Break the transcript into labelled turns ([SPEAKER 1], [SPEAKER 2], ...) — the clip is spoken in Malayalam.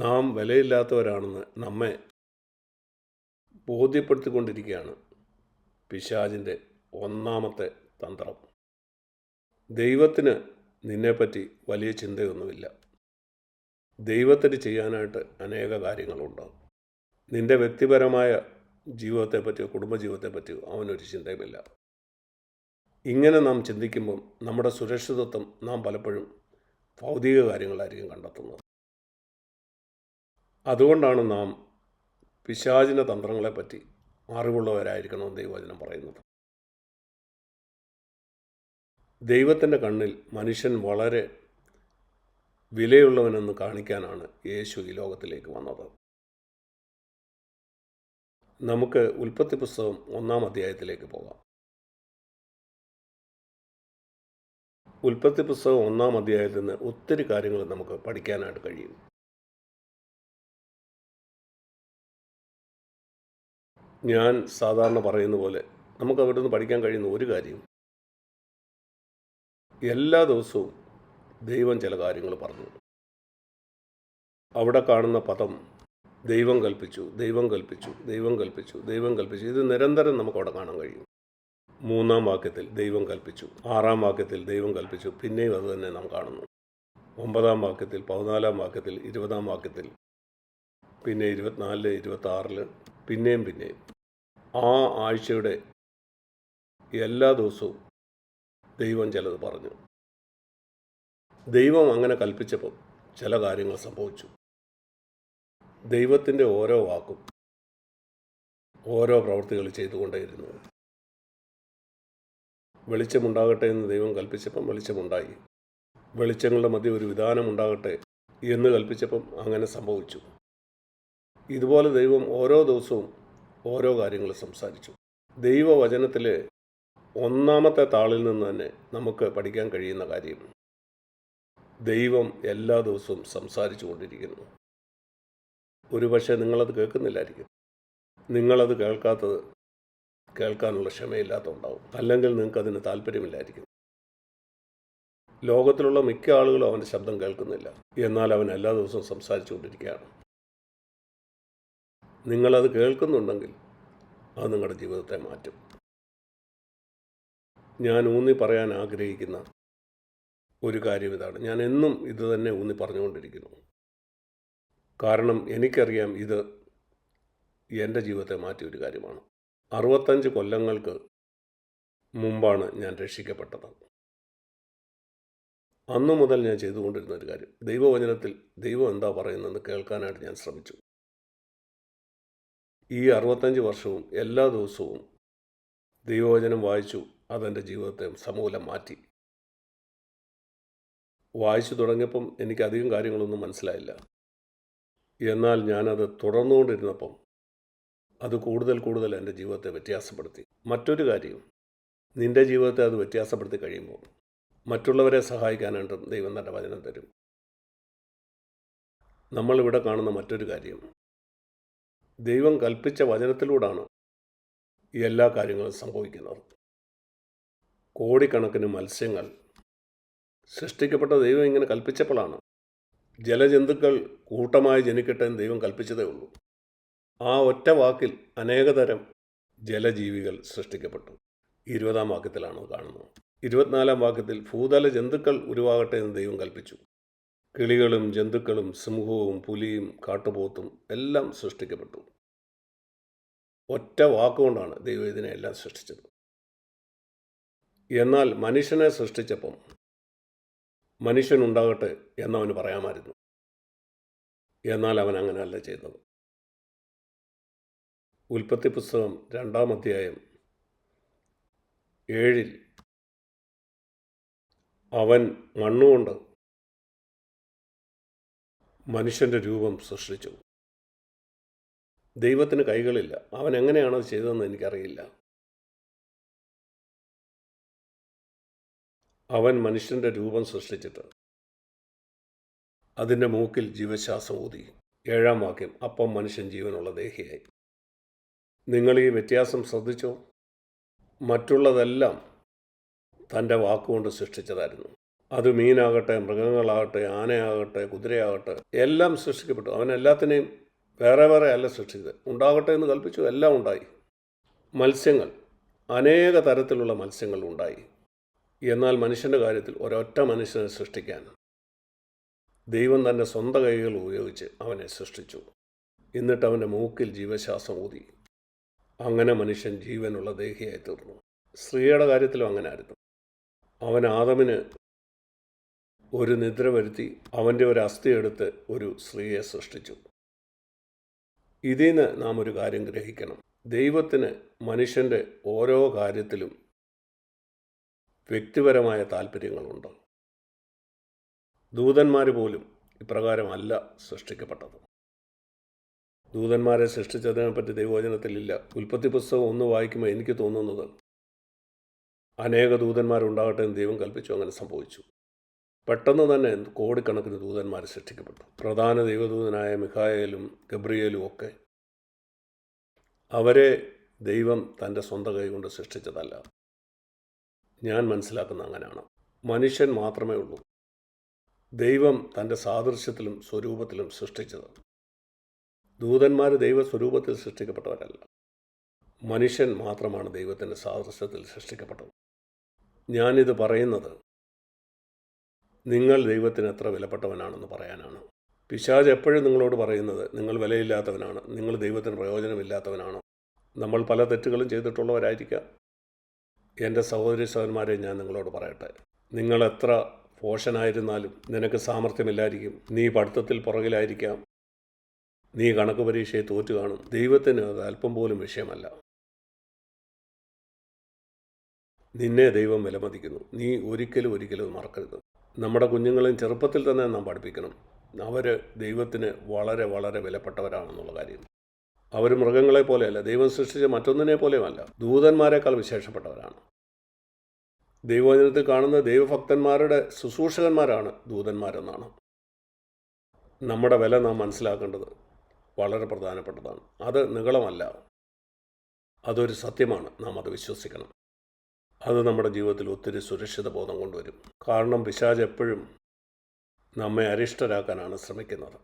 [SPEAKER 1] നാം വിലയില്ലാത്തവരാണെന്ന് നമ്മെ ബോധ്യപ്പെടുത്തിക്കൊണ്ടിരിക്കുകയാണ് പിശാജിന്റെ ഒന്നാമത്തെ തന്ത്രം. ദൈവത്തിന് നിന്നെപ്പറ്റി വലിയ ചിന്തയൊന്നുമില്ല. ദൈവത്തിന് ചെയ്യാനായിട്ട് അനേക കാര്യങ്ങളുണ്ട്. നിന്റെ വ്യക്തിപരമായ ജീവിതത്തെപ്പറ്റിയോ കുടുംബജീവിതത്തെപ്പറ്റിയോ അവനൊരു ചിന്തയുമില്ല. ഇങ്ങനെ നാം ചിന്തിക്കുമ്പം നമ്മുടെ സുരക്ഷിതത്വം നാം പലപ്പോഴും ഭൗതിക കാര്യങ്ങളായിരിക്കും കണ്ടെത്തുന്നത്. അതുകൊണ്ടാണ് നാം പിശാചിന്റെ തന്ത്രങ്ങളെപ്പറ്റി അറിവുള്ളവരായിരിക്കണമെന്ന് ദൈവവചനം പറയുന്നത്. ദൈവത്തിന്റെ കണ്ണിൽ മനുഷ്യൻ വളരെ വിലയുള്ളവനെന്ന് കാണിക്കാനാണ് യേശു ഈ ലോകത്തിലേക്ക് വന്നത്. നമുക്ക് ഉൽപ്പത്തി പുസ്തകം ഒന്നാം അധ്യായത്തിലേക്ക് പോകാം. ഉൽപ്പത്തി പുസ്തകം ഒന്നാം അധ്യായത്തിൽ നിന്ന് ഒത്തിരി കാര്യങ്ങൾ നമുക്ക് പഠിക്കാനായിട്ട് കഴിയും. ഞാൻ സാധാരണ പറയുന്ന പോലെ നമുക്ക് അവിടെ നിന്ന് പഠിക്കാൻ കഴിയുന്ന ഒരു കാര്യം. എല്ലാ ദിവസവും ദൈവം ചില കാര്യങ്ങൾ പറഞ്ഞു. അവിടെ കാണുന്ന പദം ദൈവം കൽപ്പിച്ചു ദൈവം കൽപ്പിച്ചു ദൈവം കൽപ്പിച്ചു ദൈവം കൽപ്പിച്ചു. ഇത് നിരന്തരം നമുക്ക് അവിടെ കാണാൻ കഴിയും. മൂന്നാം വാക്യത്തിൽ ദൈവം കൽപ്പിച്ചു ആറാം വാക്യത്തിൽ ദൈവം കൽപ്പിച്ചു പിന്നെയും അത് തന്നെ നാം കാണുന്നു. ഒമ്പതാം വാക്യത്തിൽ പതിനാലാം വാക്യത്തിൽ ഇരുപതാം വാക്യത്തിൽ പിന്നെ ഇരുപത്തിനാലിൽ ഇരുപത്തി ആറിൽ പിന്നെയും പിന്നെയും. ആ ആഴ്ചയുടെ എല്ലാ ദിവസവും ദൈവം ചിലത് പറഞ്ഞു. ദൈവം അങ്ങനെ കൽപ്പിച്ചപ്പോൾ ചില കാര്യങ്ങൾ സംഭവിച്ചു. ദൈവത്തിന്റെ ഓരോ വാക്കും ഓരോ പ്രവൃത്തികൾ ചെയ്തുകൊണ്ടേയിരുന്നു. വെളിച്ചമുണ്ടാകട്ടെ എന്ന് ദൈവം കൽപ്പിച്ചപ്പം വെളിച്ചമുണ്ടായി. വെളിച്ചങ്ങളുടെ മധ്യ ഒരു വിധാനം ഉണ്ടാകട്ടെ എന്ന് കൽപ്പിച്ചപ്പം അങ്ങനെ സംഭവിച്ചു. ഇതുപോലെ ദൈവം ഓരോ ദിവസവും ഓരോ കാര്യങ്ങൾ സംസാരിച്ചു. ദൈവവചനത്തിലെ ഒന്നാമത്തെ താളിൽ നിന്ന് തന്നെ നമുക്ക് പഠിക്കാൻ കഴിയുന്ന കാര്യം ദൈവം എല്ലാ ദിവസവും സംസാരിച്ചു കൊണ്ടിരിക്കുന്നു. ഒരുപക്ഷെ നിങ്ങളത് കേൾക്കുന്നില്ലായിരിക്കും. നിങ്ങളത് കേൾക്കാത്തത് കേൾക്കാനുള്ള ക്ഷമയില്ലാത്തതുണ്ടാവും. അല്ലെങ്കിൽ നിങ്ങൾക്ക് അതിന് താല്പര്യമില്ലായിരിക്കും. ലോകത്തിലുള്ള മിക്ക ആളുകളും അവന്റെ ശബ്ദം കേൾക്കുന്നില്ല. എന്നാൽ അവൻ എല്ലാ ദിവസവും സംസാരിച്ചു കൊണ്ടിരിക്കുകയാണ്. നിങ്ങളത് കേൾക്കുന്നുണ്ടെങ്കിൽ അത് നിങ്ങളുടെ ജീവിതത്തെ മാറ്റും. ഞാൻ ഊന്നി പറയാൻ ആഗ്രഹിക്കുന്ന ഒരു കാര്യം ഇതാണ്. ഞാൻ എന്നും ഇത് തന്നെ ഊന്നി പറഞ്ഞുകൊണ്ടിരിക്കുന്നു. കാരണം എനിക്കറിയാം ഇത് എന്റെ ജീവിതത്തെ മാറ്റിയ ഒരു കാര്യമാണ്. അറുപത്തഞ്ച് കൊല്ലങ്ങൾക്ക് മുമ്പാണ് ഞാൻ രക്ഷിക്കപ്പെട്ടത്. അന്നു മുതൽ ഞാൻ ചെയ്തുകൊണ്ടിരുന്ന ഒരു കാര്യം ദൈവവചനത്തിൽ ദൈവം എന്താ പറയുന്നതെന്ന് കേൾക്കാനായിട്ട് ഞാൻ ശ്രമിച്ചു. ഈ അറുപത്തഞ്ച് വർഷവും എല്ലാ ദിവസവും ദൈവവചനം വായിച്ചു അതെന്റെ ജീവിതത്തെ സമൂലം മാറ്റി. വായിച്ചു തുടങ്ങിയപ്പം എനിക്ക് അധികം കാര്യങ്ങളൊന്നും മനസ്സിലായില്ല. എന്നാൽ ഞാനത് തുടർന്നുകൊണ്ടിരുന്നപ്പം അത് കൂടുതൽ കൂടുതൽ എന്റെ ജീവിതത്തെ വ്യത്യാസപ്പെടുത്തി. മറ്റൊരു കാര്യം നിന്റെ ജീവിതത്തെ അത് വ്യത്യാസപ്പെടുത്തി കഴിയുമ്പോൾ മറ്റുള്ളവരെ സഹായിക്കാനായിട്ടും ദൈവം തന്റെ വചനം തരും. നമ്മളിവിടെ കാണുന്ന മറ്റൊരു കാര്യം ദൈവം കൽപ്പിച്ച വചനത്തിലൂടാണ് ഈ എല്ലാ കാര്യങ്ങളും സംഭവിക്കുന്നത്. കോടിക്കണക്കിന് മത്സ്യങ്ങൾ സൃഷ്ടിക്കപ്പെട്ട ദൈവം ഇങ്ങനെ കൽപ്പിച്ചപ്പോഴാണ് ജലജന്തുക്കൾ കൂട്ടമായി ജനിക്കട്ടെ എന്ന് ദൈവം കൽപ്പിച്ചതേ ഉള്ളൂ. ആ ഒറ്റ വാക്കിൽ അനേകതരം ജലജീവികൾ സൃഷ്ടിക്കപ്പെട്ടു. ഇരുപതാം വാക്യത്തിലാണ് കാണുന്നത്. ഇരുപത്തിനാലാം വാക്യത്തിൽ ഭൂതല ജന്തുക്കൾ ഉരുവാകട്ടെ എന്ന് ദൈവം കൽപ്പിച്ചു. കിളികളും ജന്തുക്കളും സിംഹവും പുലിയും കാട്ടുപോത്തും എല്ലാം സൃഷ്ടിക്കപ്പെട്ടു. ഒറ്റ വാക്കുകൊണ്ടാണ് ദൈവം ഇതിനെ എല്ലാം സൃഷ്ടിച്ചത്. എന്നാൽ മനുഷ്യനെ സൃഷ്ടിച്ചപ്പം മനുഷ്യനുണ്ടാകട്ടെ എന്നവന് പറയാമായിരുന്നു. എന്നാൽ അവൻ അങ്ങനെയല്ല ചെയ്തത്. ഉൽപ്പത്തി പുസ്തകം രണ്ടാം അധ്യായം ഏഴിൽ അവൻ മണ്ണുകൊണ്ട് മനുഷ്യന്റെ രൂപം സൃഷ്ടിച്ചു. ദൈവത്തിന് കൈകളില്ല. അവൻ എങ്ങനെയാണ് എങ്ങനെയാണത് ചെയ്തതെന്ന് എനിക്കറിയില്ല. അവൻ മനുഷ്യന്റെ രൂപം സൃഷ്ടിച്ചിട്ട്. അതിന്റെ മൂക്കിൽ ജീവശ്വാസം ഊതി. ഏഴാം വാക്യം അപ്പം മനുഷ്യൻ ജീവനുള്ള ദേഹിയായി. നിങ്ങൾ ഈ വ്യത്യാസം ശ്രദ്ധിച്ചോ? മറ്റുള്ളതെല്ലാം തന്റെ വാക്കുകൊണ്ട് സൃഷ്ടിച്ചതായിരുന്നു. അത് മീനാകട്ടെ മൃഗങ്ങളാകട്ടെ ആനയാകട്ടെ കുതിരയാകട്ടെ എല്ലാം സൃഷ്ടിക്കപ്പെട്ടു. അവൻ എല്ലാത്തിനെയും വേറെ വേറെ അല്ല സൃഷ്ടിച്ചത്. ഉണ്ടാകട്ടെ എന്ന് കൽപ്പിച്ചു എല്ലാം ഉണ്ടായി. മത്സ്യങ്ങൾ അനേക തരത്തിലുള്ള മത്സ്യങ്ങൾ ഉണ്ടായി. എന്നാൽ മനുഷ്യന്റെ കാര്യത്തിൽ ഒരൊറ്റ മനുഷ്യനെ സൃഷ്ടിക്കാൻ ദൈവം തന്റെ സ്വന്തം കൈകൾ ഉപയോഗിച്ച് അവനെ സൃഷ്ടിച്ചു. എന്നിട്ട് അവന്റെ മൂക്കിൽ ജീവശ്വാസം ഊതി. അങ്ങനെ മനുഷ്യൻ ജീവനുള്ള ദേഹിയായി തീർന്നു. സ്ത്രീയുടെ കാര്യത്തിലും അങ്ങനെ ആയിരുന്നു അവൻ ആദമിന് ഒരു നിദ്ര വരുത്തി അവന്റെ ഒരു അസ്ഥി എടുത്ത് ഒരു സ്ത്രീയെ സൃഷ്ടിച്ചു. ഇതിൽ നിന്ന് നാം ഒരു കാര്യം ഗ്രഹിക്കണം. ദൈവത്തിന് മനുഷ്യന്റെ ഓരോ കാര്യത്തിലും വ്യക്തിപരമായ താല്പര്യങ്ങളുണ്ട്. ദൂതന്മാർ പോലും ഇപ്രകാരമല്ല സൃഷ്ടിക്കപ്പെട്ടത്. ദൂതന്മാരെ സൃഷ്ടിച്ചതിനെപ്പറ്റി ദൈവവചനത്തിലില്ല. ഉൽപ്പത്തി പുസ്തകം ഒന്ന് വായിക്കുമ്പോൾ എനിക്ക് തോന്നുന്നത് അനേക ദൂതന്മാരുണ്ടാകട്ടെ എന്ന് ദൈവം കൽപ്പിച്ചു അങ്ങനെ സംഭവിച്ചു. പെട്ടെന്ന് തന്നെ കോടിക്കണക്കിന് ദൂതന്മാർ സൃഷ്ടിക്കപ്പെട്ടു. പ്രധാന ദൈവദൂതനായ മിഖായേലും ഗബ്രിയേലും ഒക്കെ അവരെ ദൈവം തന്റെ സ്വന്തം കൈകൊണ്ട് സൃഷ്ടിച്ചതല്ല. ഞാൻ മനസ്സിലാക്കുന്ന അങ്ങനെയാണ്. മനുഷ്യൻ മാത്രമേ ഉള്ളൂ. ദൈവം തന്റെ സാദൃശ്യത്തിലും സ്വരൂപത്തിലും സൃഷ്ടിച്ചത്. ദൂതന്മാർ ദൈവസ്വരൂപത്തിൽ സൃഷ്ടിക്കപ്പെട്ടവരല്ല. മനുഷ്യൻ മാത്രമാണ് ദൈവത്തിന്റെ സാദൃശ്യത്തിൽ സൃഷ്ടിക്കപ്പെട്ടത്. ഞാനിത് പറയുന്നത് നിങ്ങൾ ദൈവത്തിന് എത്ര വിലപ്പെട്ടവനാണെന്ന് പറയാനാണ്. പിശാജ് എപ്പോഴും നിങ്ങളോട് പറയുന്നത് നിങ്ങൾ വിലയില്ലാത്തവനാണ് നിങ്ങൾ ദൈവത്തിന് പ്രയോജനമില്ലാത്തവനാണ്. നമ്മൾ പല തെറ്റുകളും ചെയ്തിട്ടുള്ളവരായിരിക്കാം. എന്റെ സഹോദരി സഹോദരന്മാരെ ഞാൻ നിങ്ങളോട് പറയട്ടെ. നിങ്ങൾ എത്ര പോഷനായിരുന്നാലും നിനക്ക് സാമർഥ്യമില്ലായിരിക്കും. നീ പഠിത്തത്തിൽ പുറകിലായിരിക്കാം. നീ കണക്ക് പരീക്ഷയെ തോറ്റു കാണും. ദൈവത്തിന് അത് അല്പം പോലും വിഷയമല്ല. നിന്നെ ദൈവം വിലമതിക്കുന്നു. നീ ഒരിക്കലും ഒരിക്കലും മറക്കരുത്. നമ്മുടെ കുഞ്ഞുങ്ങളെയും ചെറുപ്പത്തിൽ തന്നെ നാം പഠിപ്പിക്കണം. അവർ ദൈവത്തിന് വളരെ വളരെ വിലപ്പെട്ടവരാണെന്നുള്ള കാര്യം. അവർ മൃഗങ്ങളെ പോലെയല്ല ദൈവം സൃഷ്ടിച്ച മറ്റൊന്നിനെ പോലെയുമല്ല ദൂതന്മാരെക്കാൾ വിശേഷപ്പെട്ടവരാണ്. ദൈവവചനത്തിൽ കാണുന്ന ദൈവഭക്തന്മാരുടെ ശുശ്രൂഷകന്മാരാണ് ദൂതന്മാരെന്നാണ്. നമ്മുടെ വില നാം മനസ്സിലാക്കേണ്ടത് വളരെ പ്രധാനപ്പെട്ടതാണ്. അത് നികളമല്ല അതൊരു സത്യമാണ്. നാം അത് വിശ്വസിക്കണം. അത് നമ്മുടെ ജീവിതത്തിൽ ഒത്തിരി സുരക്ഷിത ബോധം കൊണ്ടുവരും. കാരണം പിശാജ് എപ്പോഴും നമ്മെ അരിഷ്ടരാക്കാനാണ് ശ്രമിക്കുന്നത്.